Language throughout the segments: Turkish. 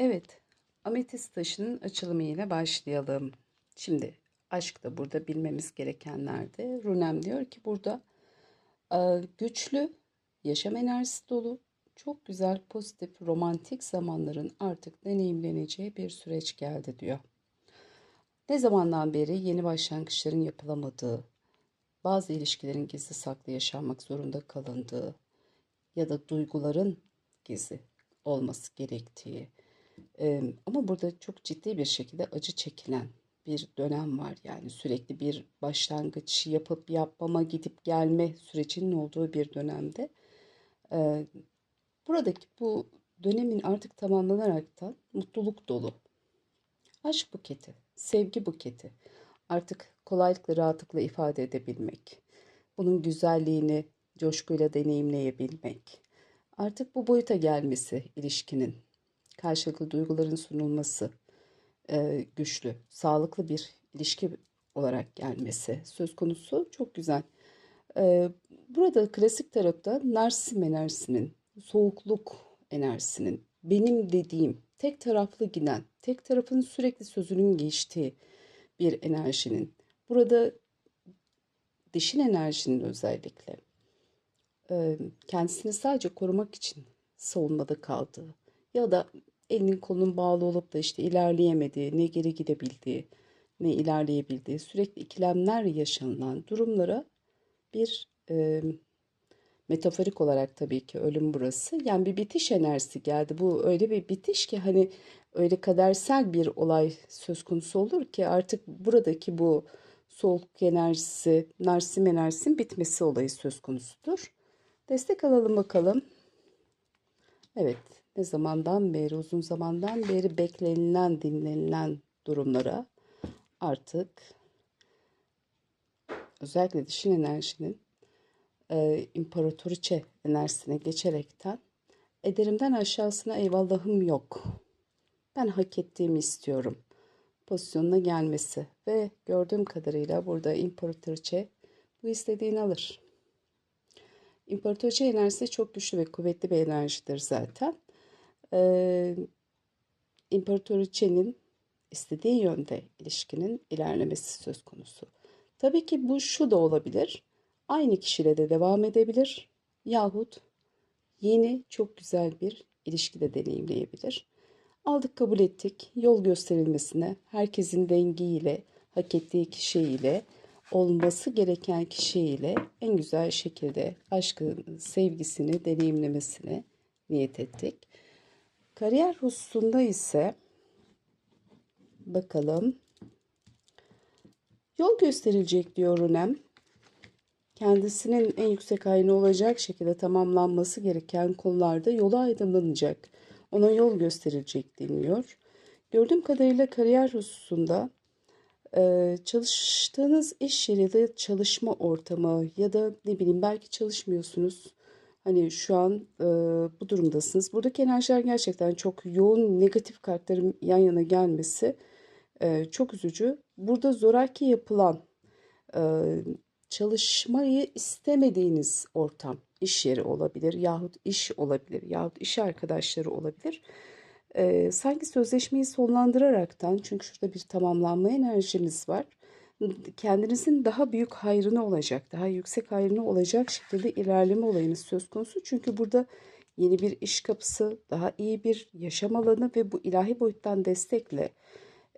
Evet, ametist taşının açılımı ile başlayalım. Şimdi aşk da burada bilmemiz gerekenlerde. Runem diyor ki burada güçlü, yaşam enerjisi dolu, çok güzel, pozitif, romantik zamanların artık deneyimleneceği bir süreç geldi diyor. Ne zamandan beri yeni başlangıçların yapılamadığı, bazı ilişkilerin gizli saklı yaşanmak zorunda kalındığı ya da duyguların gizli olması gerektiği, Eee, ama burada çok ciddi bir şekilde acı çekilen bir dönem var. Yani sürekli bir başlangıç yapıp yapmama, gidip gelme sürecinin olduğu bir dönemde. Eee, buradaki bu dönemin artık tamamlanaraktan mutluluk dolu. Aşk buketi, sevgi buketi. Artık kolaylıkla, rahatlıkla ifade edebilmek. Bunun güzelliğini coşkuyla deneyimleyebilmek. Artık bu boyuta gelmesi ilişkinin karşılıklı duyguların sunulması e, güçlü, sağlıklı bir ilişki olarak gelmesi söz konusu çok güzel. E, burada klasik tarafta narsizm enerjisinin, soğukluk enerjisinin, benim dediğim, tek taraflı giden, tek tarafın sürekli sözünün geçtiği bir enerjinin. Burada dişin enerjinin özellikle e, kendisini sadece korumak için savunmada kaldığı ya da elinin kolunun bağlı olup da işte ilerleyemediği, ne geri gidebildiği, ne ilerleyebildiği, sürekli ikilemler yaşanılan durumlara bir e, metaforik olarak tabii ki ölüm burası. Yani bir bitiş enerjisi geldi. Bu öyle bir bitiş ki hani öyle kadersel bir olay söz konusu olur ki artık buradaki bu soğuk enerjisi, narsim enerjisinin bitmesi olayı söz konusudur. Destek alalım bakalım. Evet, ne zamandan beri, uzun zamandan beri beklenilen, dinlenilen durumlara artık özellikle dişin enerjinin e, imparatoriçe enerjisine geçerekten ederimden aşağısına eyvallahım yok. Ben hak ettiğimi istiyorum pozisyonuna gelmesi ve gördüğüm kadarıyla burada imparatoriçe bu istediğini alır. İmparatoriçe enerjisi çok güçlü ve kuvvetli bir enerjidir zaten. Ee, İmparatoriçenin istediği yönde ilişkinin ilerlemesi söz konusu. Tabii ki bu şu da olabilir. Aynı kişiyle de devam edebilir yahut yeni çok güzel bir ilişki de deneyimleyebilir. Aldık kabul ettik. Yol gösterilmesine herkesin dengiyle, hak ettiği kişiyle, olması gereken kişiyle en güzel şekilde aşkın, sevgisini deneyimlemesine niyet ettik. Kariyer hususunda ise bakalım yol gösterilecek diyor Runem. Kendisinin en yüksek aynı olacak şekilde tamamlanması gereken konularda yola aydınlanacak. Ona yol gösterilecek deniliyor. Gördüğüm kadarıyla kariyer hususunda e, çalıştığınız iş yeri ya çalışma ortamı ya da ne bileyim belki çalışmıyorsunuz. Hani şu an e, bu durumdasınız. Buradaki enerjiler gerçekten çok yoğun negatif kartların yan yana gelmesi e, çok üzücü. Burada zoraki yapılan e, çalışmayı istemediğiniz ortam, iş yeri olabilir yahut iş olabilir yahut iş arkadaşları olabilir. E, sanki sözleşmeyi sonlandıraraktan çünkü şurada bir tamamlanma enerjimiz var. Kendinizin daha büyük hayrına olacak, daha yüksek hayrına olacak şekilde ilerleme olayınız söz konusu. Çünkü burada yeni bir iş kapısı, daha iyi bir yaşam alanı ve bu ilahi boyuttan destekle,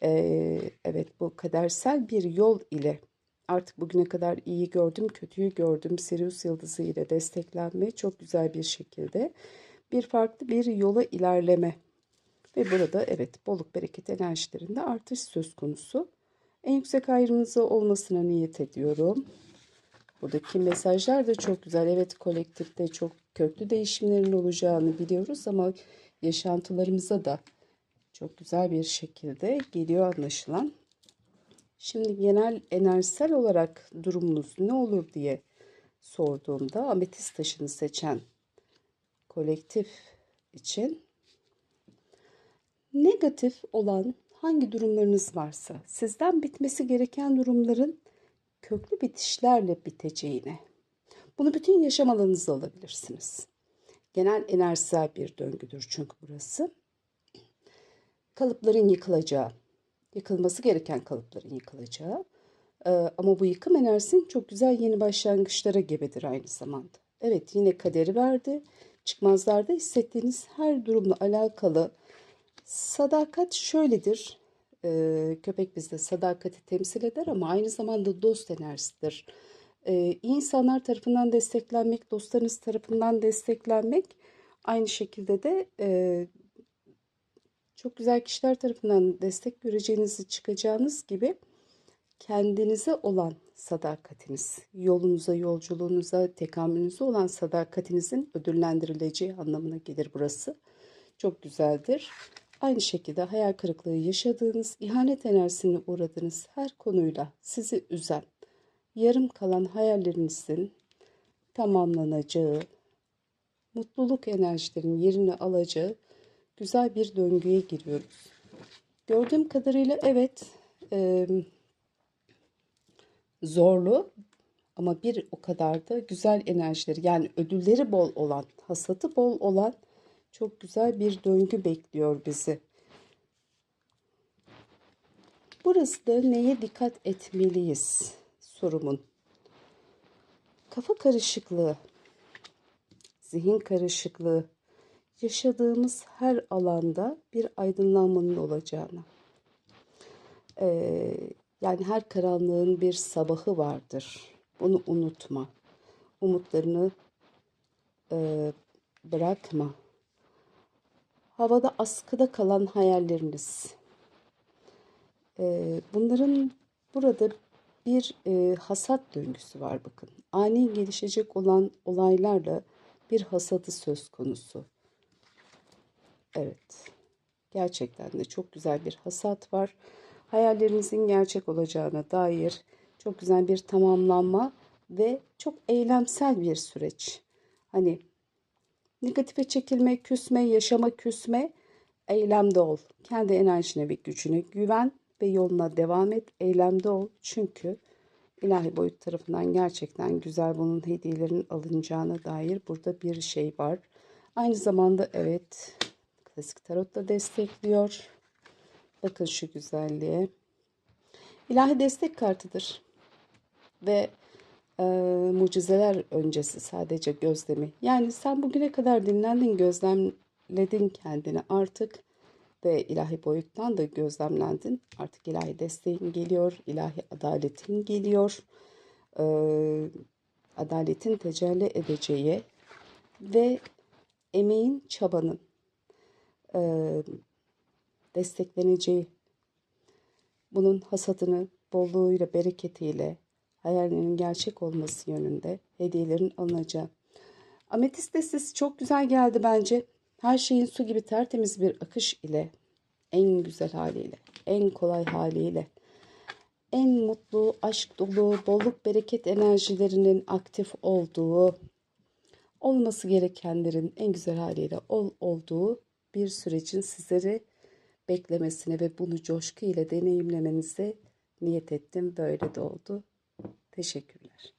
e, evet bu kadersel bir yol ile artık bugüne kadar iyi gördüm, kötüyü gördüm. Sirius yıldızı ile desteklenme çok güzel bir şekilde bir farklı bir yola ilerleme ve burada evet bolluk bereket enerjilerinde artış söz konusu. En yüksek ayrımınızı olmasına niyet ediyorum. Buradaki mesajlar da çok güzel. Evet kolektifte çok köklü değişimlerin olacağını biliyoruz ama yaşantılarımıza da çok güzel bir şekilde geliyor anlaşılan. Şimdi genel enerjisel olarak durumunuz ne olur diye sorduğumda ametist taşını seçen kolektif için negatif olan hangi durumlarınız varsa sizden bitmesi gereken durumların köklü bitişlerle biteceğine. Bunu bütün yaşam alanınıza alabilirsiniz. Genel enerjisel bir döngüdür çünkü burası. kalıpların yıkılacağı, yıkılması gereken kalıpların yıkılacağı. Ee, ama bu yıkım enerjisinin çok güzel yeni başlangıçlara gebedir aynı zamanda. Evet yine kaderi verdi. Çıkmazlarda hissettiğiniz her durumla alakalı sadakat şöyledir. Ee, köpek bizde sadakati temsil eder ama aynı zamanda dost enerjisidir. Ee, iyi insanlar tarafından desteklenmek, dostlarınız tarafından desteklenmek aynı şekilde de e, çok güzel kişiler tarafından destek göreceğinizi çıkacağınız gibi kendinize olan sadakatiniz, yolunuza, yolculuğunuza, tekamülünüze olan sadakatinizin ödüllendirileceği anlamına gelir burası. Çok güzeldir. Aynı şekilde hayal kırıklığı yaşadığınız, ihanet enerjisine uğradığınız her konuyla sizi üzen, yarım kalan hayallerinizin tamamlanacağı, mutluluk enerjilerinin yerini alacağı güzel bir döngüye giriyoruz. Gördüğüm kadarıyla evet e, zorlu ama bir o kadar da güzel enerjileri yani ödülleri bol olan, hasatı bol olan çok güzel bir döngü bekliyor bizi. Burası da neye dikkat etmeliyiz sorumun. Kafa karışıklığı, zihin karışıklığı, yaşadığımız her alanda bir aydınlanmanın olacağına. Ee, yani her karanlığın bir sabahı vardır. Bunu unutma. Umutlarını e, bırakma. Havada askıda kalan hayalleriniz. E, bunların burada bir e, hasat döngüsü var bakın. Ani gelişecek olan olaylarla bir hasadı söz konusu. Evet. Gerçekten de çok güzel bir hasat var. Hayallerinizin gerçek olacağına dair çok güzel bir tamamlanma ve çok eylemsel bir süreç. Hani negatife çekilme, küsme, yaşama küsme, eylemde ol. Kendi enerjine ve gücüne güven ve yoluna devam et. Eylemde ol. Çünkü ilahi boyut tarafından gerçekten güzel bunun hediyelerinin alınacağına dair burada bir şey var. Aynı zamanda evet klasik tarot da destekliyor. Bakın şu güzelliğe. İlahi destek kartıdır. Ve e, mucizeler öncesi sadece gözlemi. Yani sen bugüne kadar dinlendin, gözlemledin kendini artık ve ilahi boyuttan da gözlemlendin. Artık ilahi desteğin geliyor, ilahi adaletin geliyor. E, adaletin tecelli edeceği ve emeğin, çabanın e, destekleneceği, bunun hasadını bolluğuyla, bereketiyle, hayallerinin gerçek olması yönünde hediyelerin alınacağı. Ametist destesi çok güzel geldi bence. Her şeyin su gibi tertemiz bir akış ile, en güzel haliyle, en kolay haliyle, en mutlu, aşk dolu, bolluk, bereket enerjilerinin aktif olduğu, olması gerekenlerin en güzel haliyle ol, olduğu bir sürecin sizleri beklemesine ve bunu coşku ile deneyimlemenize niyet ettim. Böyle de oldu. Teşekkürler.